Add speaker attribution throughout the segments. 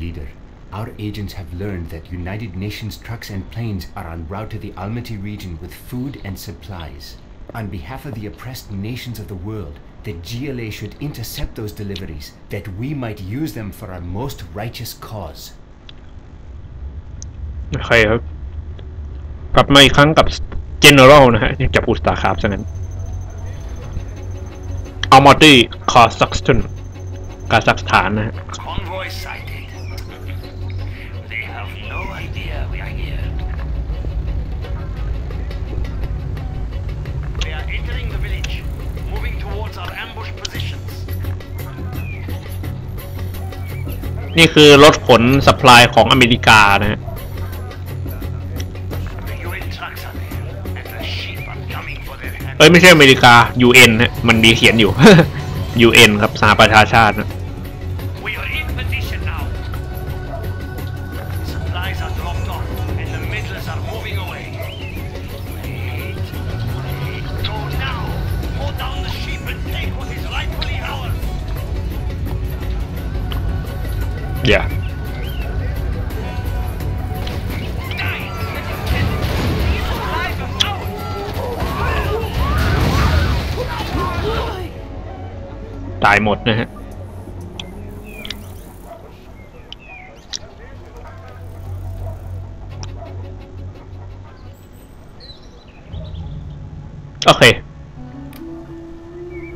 Speaker 1: leader. Our agents have learned that United Nations trucks and planes are en route to the Almaty region with food and supplies. On behalf of the oppressed nations of the world, the GLA should intercept those deliveries, that we might use them for our most righteous cause.
Speaker 2: General Almaty Kazakhstan นี่คือรถขนสั라이ของอเมริกานะเอ้ยไม่ใช่อเมริกา UN นะมันมีเขียนอยู่ UN ครับสหประชาชาตินะ Yeah. ตายหมดนะฮะ โอเค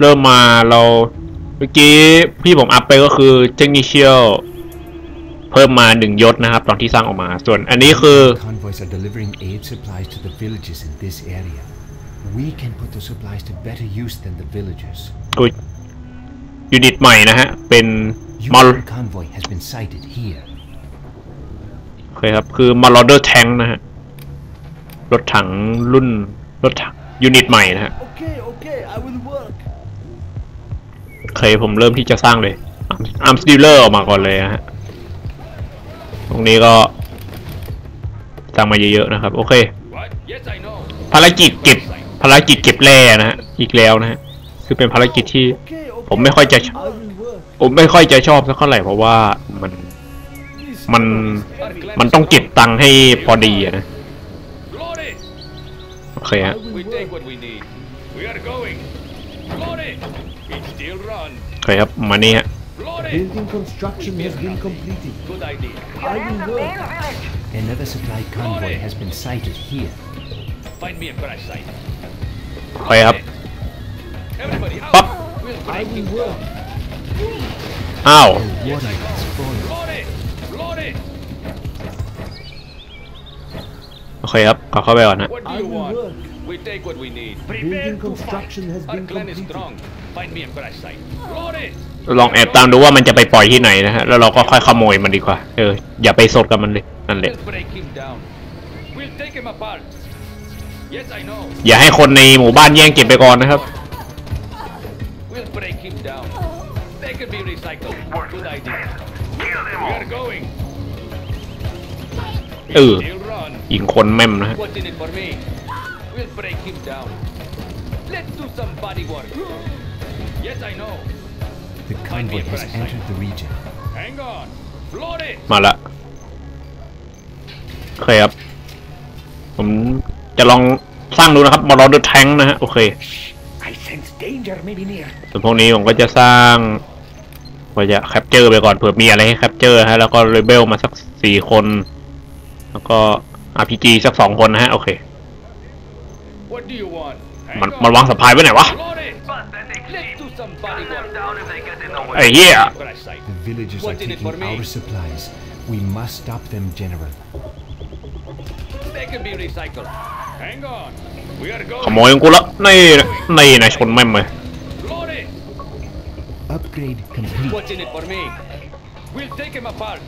Speaker 2: เริ่มมาเราเมื่อกี้พี่ผมอัพไปก็คือเจนิเชียลพิ่มมาหนึ่งยศนะครับตอนที่สร้างออกมา ส่วนอันนี้คือยูนิตใหม่นะฮะเป็นมอลโอเคครับคือมอลลอดเดอร์แทงนะฮะรถถังรุ่นรถถังยูนิตใหม่นะฮะโอเคโอเคยผมเริ่มที่จะสร้างเลยอัมสติลเลอร์ออกมาก่อนเลยฮะตรงนี้ก็สั่งมาเยอะๆนะครับโอเค ภารกิจเก็บ ภารกิจเก็บแร่นะฮะอีกแล้วนะฮะคือเป็นภารกิจที่ ผมไม่ค่อยจะผมไม่ค่อยจะชอบสักเท่าไหร่เพราะว่ามันมัน มันต้องเก็บตังค์ให้พอดีนะโอเคฮะโอเคครับมานี่ฮะ Building construction has been completed. Good idea. I will go. Another supply convoy has been sighted here. Find me a crash site. I up. Everybody out. Up. We'll I will work. Ow. What I can spawn. Load it. Load it. Okay, up. ขอเข้าไปก่อนนะ eh? What do you want? We take what we need. Building construction has been Our clan is strong. Find me a crash site. Load ลองแอบตามดูว่ามันจะไปปล่อยที่ไหนนะฮะ แล้วเราก็ค่อยขโมยมันดีกว่า เออ อย่าไปสดกับมันเลยนั่นแหละ อย่าให้คนในหมู่บ้านแย่งเก็บไปก่อนนะครับเออยิงคนแม่มนะฮะ The convoy has entered the region. Hang on. f l o a t it. มาละโอเคครับผมจะลองสร้างดูนะครับมอร์ดแทงนะฮะโอเคส่วนพวกนี้ผมก็จะสร้างก็จะแคปเจอร์ไปก่อนเผื่อมีอะไรให้แคปเจอร์ฮะแล้วก็เลเบลมาสักสี่คน แล้วก็อาร์พีจีสักสองคนนะฮะโอเค มันมันวางสะพายไว้ไหนวะ Let's do some body work. down if they get in the way. Uh, yeah. The villagers what are taking our supplies. We must stop them, General. They can be recycled. Hang on. We are going. ขโมยของกูละนี่นี่นายชนแม่งเลย Upgrade complete. What's in it for me? We'll take him apart.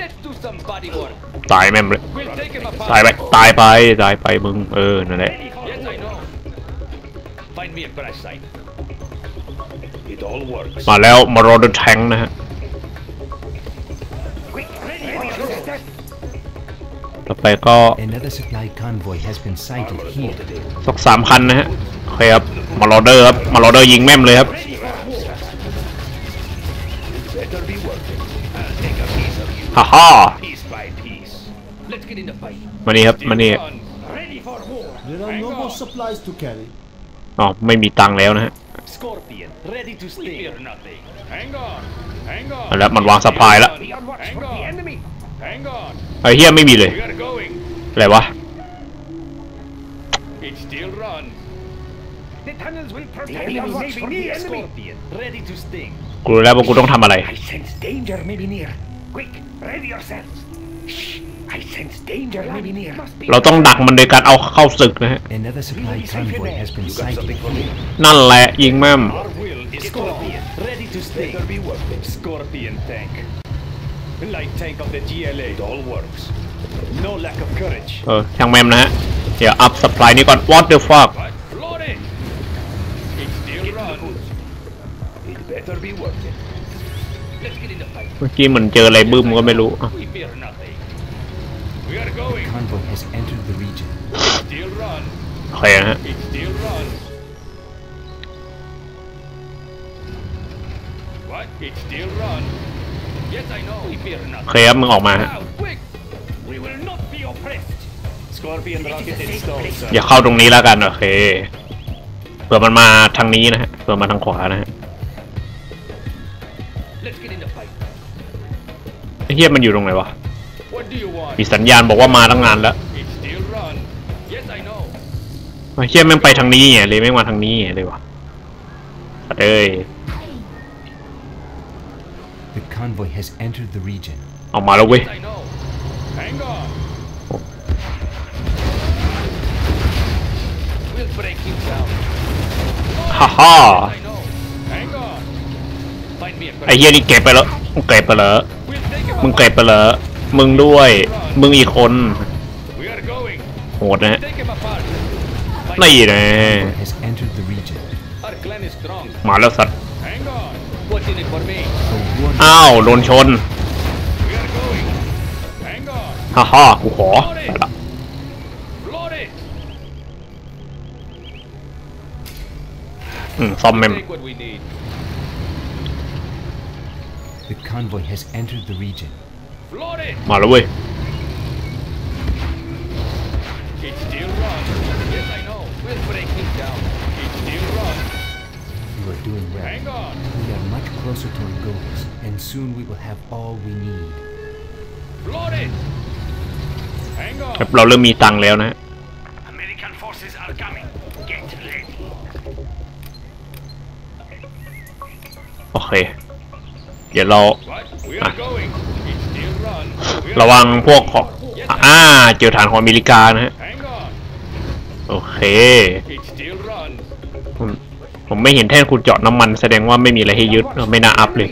Speaker 2: Let's do some body work. ตายแม่งเลยตายไปตายไปตายไปมึงเออนั่นแหละ Find me a bright side. มาแล้วมารอดนแทงนะฮะ ต่อไปก็สักสามคันนะฮะโอเคครับมารอเดอร์ครับมารอเดอร์ยิงแม่มเลยครับฮ่าฮ่ามานี่ครับมานี่อ๋อไม่มีตังแล้วนะฮะ ready แล้วมันวางสปายแล้วไอ้เฮียไม่มีเลย อะไรวะกูรู้แล้วว่ากูต้องทำอะไร เราต้องดักมันโดยการเอาเข้าศึกนะฮะนั่นแหละยิงแม่ม Scorpion, ready to stay. b e t t e r be w o r t h it. Scorpion tank. Light tank of the GLA, it all works. No lack of courage. เออช่างแมมนะฮะ เดี๋ยวอัพสปายนี้ก่อน what the fuck เมื่อกี้เหมือนเจออะไรบึ้มก็ไม่รู้อ่ะ We f โอเคะฮะเคลียมึงออกมาฮะอย่าเข้าตรงนี้แล้วกันโอเคเผื่อมันมาทางนี้นะฮะเผื่อมาทางขวานะฮะเฮียมันอยู่ตรงไหนวะมีสัญญาณบอกว่ามาตั้งนานแล้วเฮียมันไปทางนี้ไงเลยไม่มาทางนี้ไงเลยวะเอ้ย convoy has entered the region. เอามาแล้เว้ยฮ่าฮ่าไอ้เฮียนี่เก็บไปแล้วมึงเก็บไปแล้วมึงเก็บไปแล้วมึงด้วยมึงอีกคนโหดนะไม่ดีนะมาแล้วสัตวอ้าวโดนชนฮ่าฮ่ากูขอไปละอืมซ่อมเมมมาแล้วเว้ย are doing well. Hang on. We are much closer to our goals, and soon we will have all we need. Loaded. Hang on. ครับเราเริ่มมีตังค์แล้วนะ American forces are coming. Get ready. โอเคเดี๋ยวเราระวังพวกของอ่าเจอฐานของอเมริกานะฮะโอเคผมไม่เห็นแท่นขุดเจาะน้ำมันแสดงว่าไม่มีอะไรให้ยึดไม่น่าอัพเลย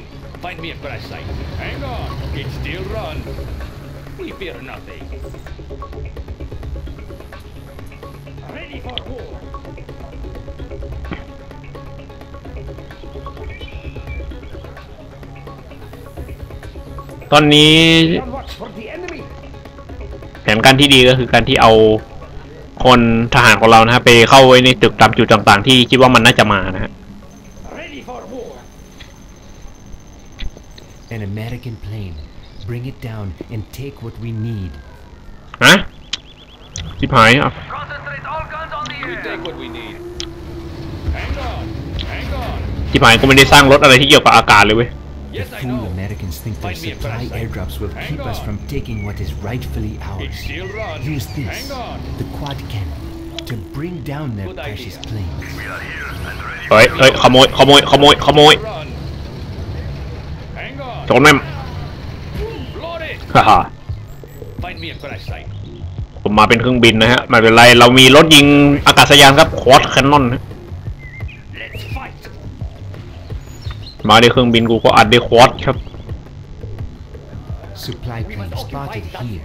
Speaker 2: ตอนนี้แผนการที่ดีก็คือการที่เอาคนทหารของเรานะฮะไปเข้าไว้ในตึกตามจุดต่าง ๆ ที่คิดว่ามันน่าจะมานะฮะ An American plane. Bring it down and take what we need. ฮะชิบหายอ่ะ Concentrate all guns on the air. take what we need. Hang on. Hang on. ิบหายก็ไม่ได้สร้างรถอะไรที่เกี่ยวกับอากาศเลยเว้ย Yes, the fool Americans think their supply airdrops will Hang keep on. us from taking what is rightfully ours. Use this, the quad cannon, to bring down their Good precious idea. planes. เฮ้ยเฮ้ยขโมยขโมยขโมยขโมย Run. Hang on. นแม่ o ฮ่าฮ่า me a c r a h s ผมมาเป็นเครื่องบินนะฮะไม่เป็นไรเรามีรถยิงอากาศยานครับควอดแคนนอนมาในเครื่องบินกูก็อัดได้ควอดครับ Supply plane spotted here.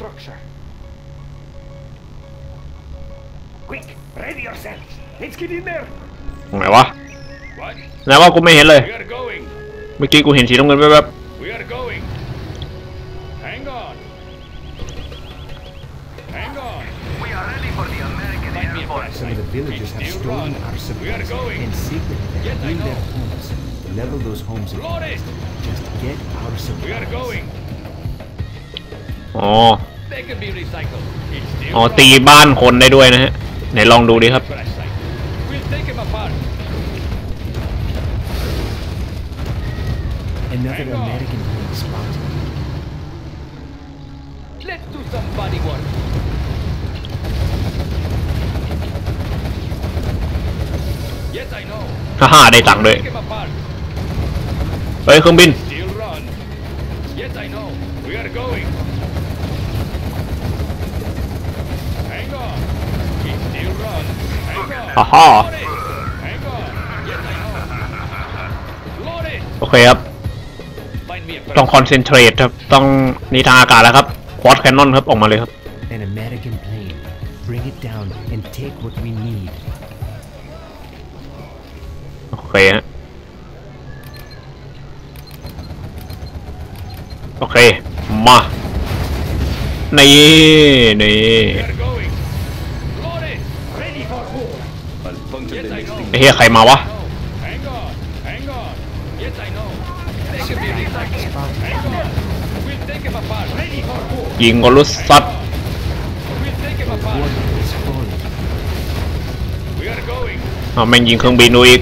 Speaker 2: Quick, ready yourselves. Let's get in there. ตรงไหนวะไหนวะกูไม่เห็นเลย We are going. เมื่อกี้กูเห็นสีน้ำเงินแวบ We are going. Hang on. Hang on. We are ready for the American Might Air Force. Some of the villagers have stolen our supplies and secretly in their homes. level those homes again. Just get our supplies. We are going. อ๋อ They can be recycled. อ๋อตีบ้านคนได้ด้วยนะฮะไหนลองดูดิครับฮ่าฮ่าได้ตังค์ด้วยปเครื่องบินฮ่าฮาโอเคครับ ต้องคอนเซนเทรตครับ ต้องนิทางอากาศแล้วครับควอตแคนนอนครับ ออกมาเลยครับโอเคฮะโอเคมานี่นี่ไอ้เฮียใครมาวะยิงก็รู้สัตว์เอาแม่งยิงเครื่องบินดูอีก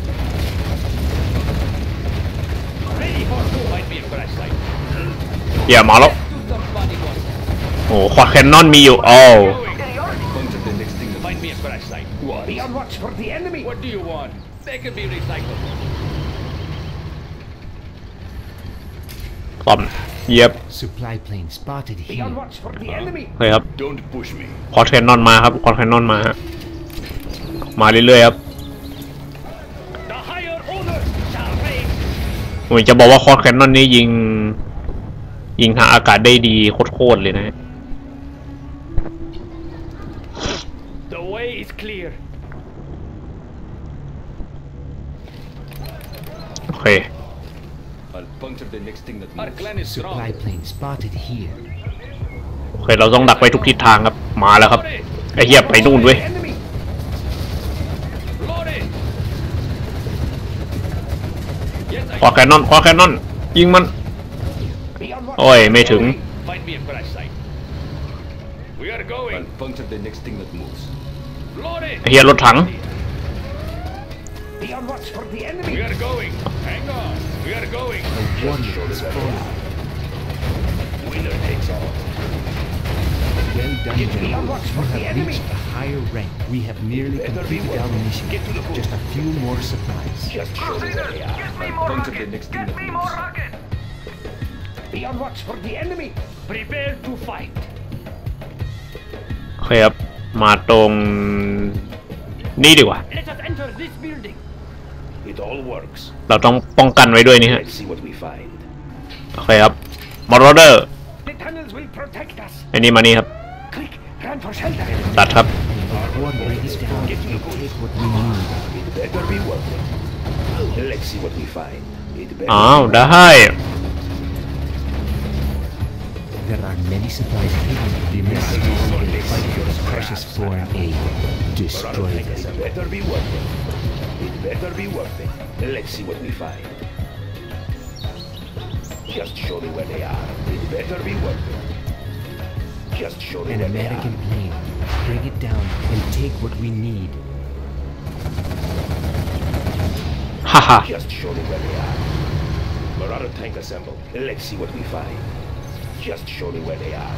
Speaker 2: อย่ามาแล้วโอ้ควาแคนนอนมีอยู่โอ้ตอมเย็บเฮ้ยครับคอรเทนนอนมาครับคอรเทนนอนมาฮะมาเรื่อยๆครับผมจะบอกว่าคอรเทนนอนนี้ยิงยิงทางอากาศได้ดีโคตรๆเลยนะ The way is clear โอเค p l a n here. โอเคเราต้องดักไปทุกทิศทางครับมาแล้วครับไอ้เหี้ยไปนู่นเว้ยขวาแคนนอนขวาแคนนอนยิงมันโอ้ยไม่ถึงเฮียรถถัง Be on watch for the enemy. We are going. Hang on. We are going. No wonder it's falling. Winner takes all. Well done, enemy. reached a higher rank. We have nearly completed our mission. Get to the Just a few more supplies. Just show me where they are. Get me more rockets. Get me more rockets. Be on watch for the enemy. Prepare to fight. โอเคครับมาตรงนี่ดีกว่า Let us enter this building. It all works. เราต้องป้องกันไว้ด้วยนี่ฮะ Let's see what we find. โอเคครับมอร์เดอร์ The tunnels will protect us. อันนี้มานี่ครับ Quick, run for shelter. ตัดครับ It better be worth it. Let's see what we find. It better อ้าวได้ there are many supplies hidden. The message will fight your precious foreign aid. Destroy it. It better be worth it. It better be worth it. Let's see what we find. Just show me where they are. It better be worth it. Just show me An where American they are. plane. Bring it down and take what we need. Haha. Just show me where they are. Marauder tank assembled. Let's see what we find just show me where they are.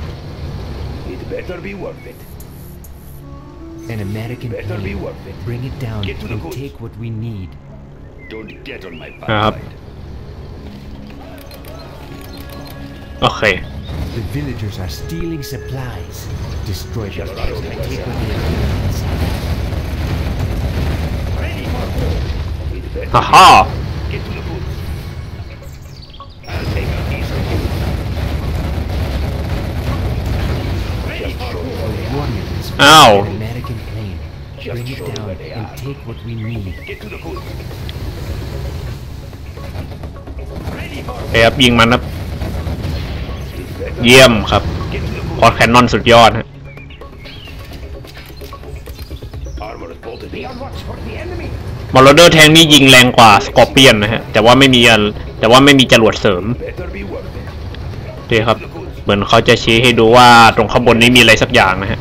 Speaker 2: It better be worth it. An American better plane. be worth it. Bring it down get to the and goods. take what we need. Don't get on my uh, back. Uh, okay. The villagers are stealing supplies. Destroy them just and take what they Haha! o ้เครับยิงมันนะเยี่ยมครับพอดแคนนอน สุดยอดฮะมอลเดอร์แทงนี่ ยิงแรงกว่า สกอร์เปียนนะฮะแต่ว่าไม่มีแต่ว่าไม่มีจรวดเสริมดีครับ เหมือนเขาจะชี้ให้ดูว่า ตรงข้างบนนี้มีอะไรสักอย่างนะฮะ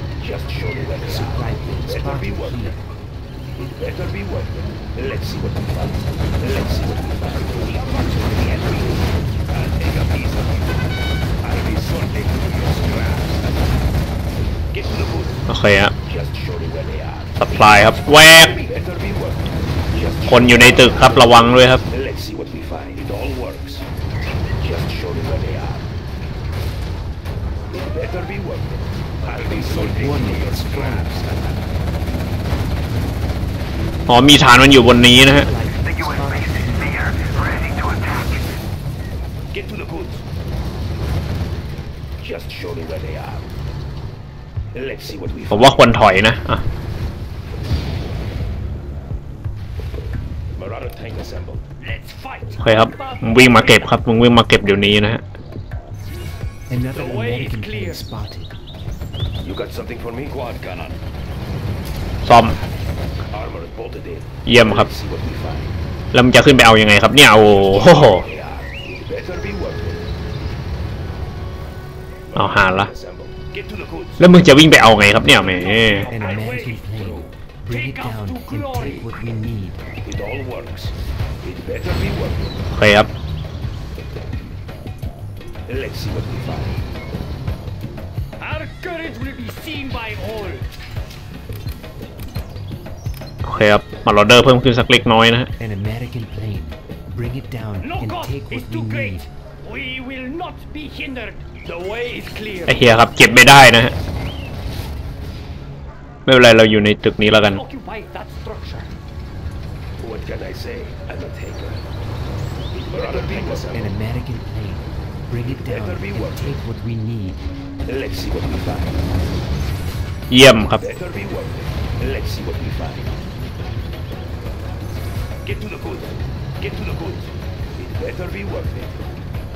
Speaker 2: เคฮะสัลายครับ แวกคนอยู่ในตึกครับ ระวังด้วยครับอ๋อมีฐานมันอยู่บนนี้นะฮะผมว่าควรถอยนะโอเคครับมวิ่งมาเก็บครับมึงวิ่งมาเก็บเดี๋ยวนี้นะฮะซ่อม เยี่ยมครับแล้วมันจะขึ้นไปเอาอยัางไงครับ เนี่ยเอาโอ้โหเอาหาละแล้วมึงจะวิ่งไปเอาไงครับเนี่ยแม่โอเคครับโอเคครับมาลอเดอร์เพิ่มขึ้นสักเล็กน้อยนะฮะไอเฮียครับเก็บไม่ได้นะฮะ ไม่เป็นไรเราอยู่ในตึกนี้แล้วกันเยี่ยมครับเ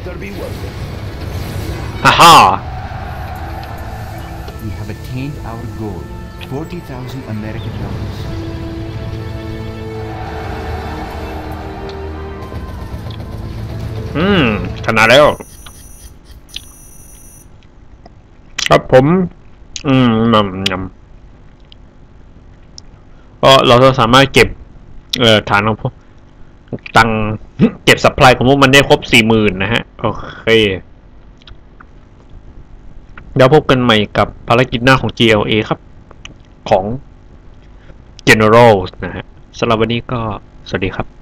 Speaker 2: b e t t e r be worth it. Aha! We have attained our goal. 40,000 American dollars. Hmm, ชนะแล้วครับผมอืมนำนำก็เราจะสามารถเก็บเอ่อฐานของพวกตังเก็บสัปปายของพวกมันได้ครบสี่หมื่นนะฮะ โอเค เดี๋ยวพบกันใหม่กับภารกิจหน้าของ GLA ครับ ของ General นะฮะสำหรับวันนี้ก็ สวัสดีครับ